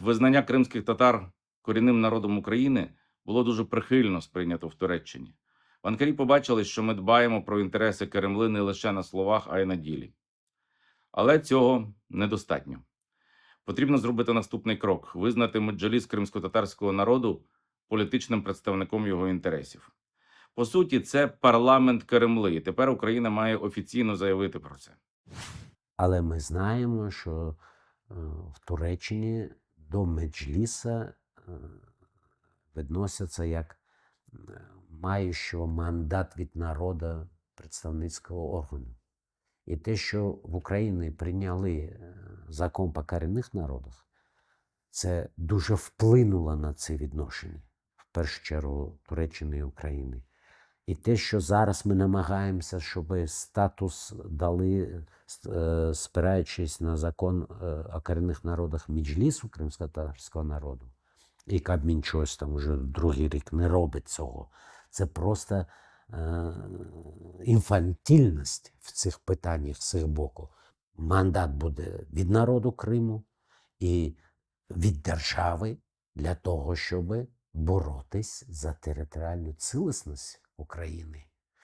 Визнання кримських татар корінним народом України було дуже прихильно сприйнято в Туреччині. В Анкарі побачили, що ми дбаємо про інтереси Кремли не лише на словах, а й на ділі. Але цього недостатньо. Потрібно зробити наступний крок: визнати меджліс кримсько-татарського народу політичним представником його інтересів. По суті, це парламент Кремли. І тепер Україна має офіційно заявити про це. Але ми знаємо, що е, в Туреччині до Меджліса е, відносяться як е, маючого мандат від народу представницького органу. І те, що в Україні прийняли е, закон по корінних народах, це дуже вплинуло на це відношення, в першу чергу Туреччини і України. І те, що зараз ми намагаємося, щоб статус дали, е, спираючись на закон е, о корінних народах Меджлісу кримськотатарського народу, і Кабмін щось там вже другий рік не робить цього. Це просто е, інфантильність в цих питаннях з їх боку. Мандат буде від народу Криму і від держави для того, щоб боротись за територіальну цілісність України.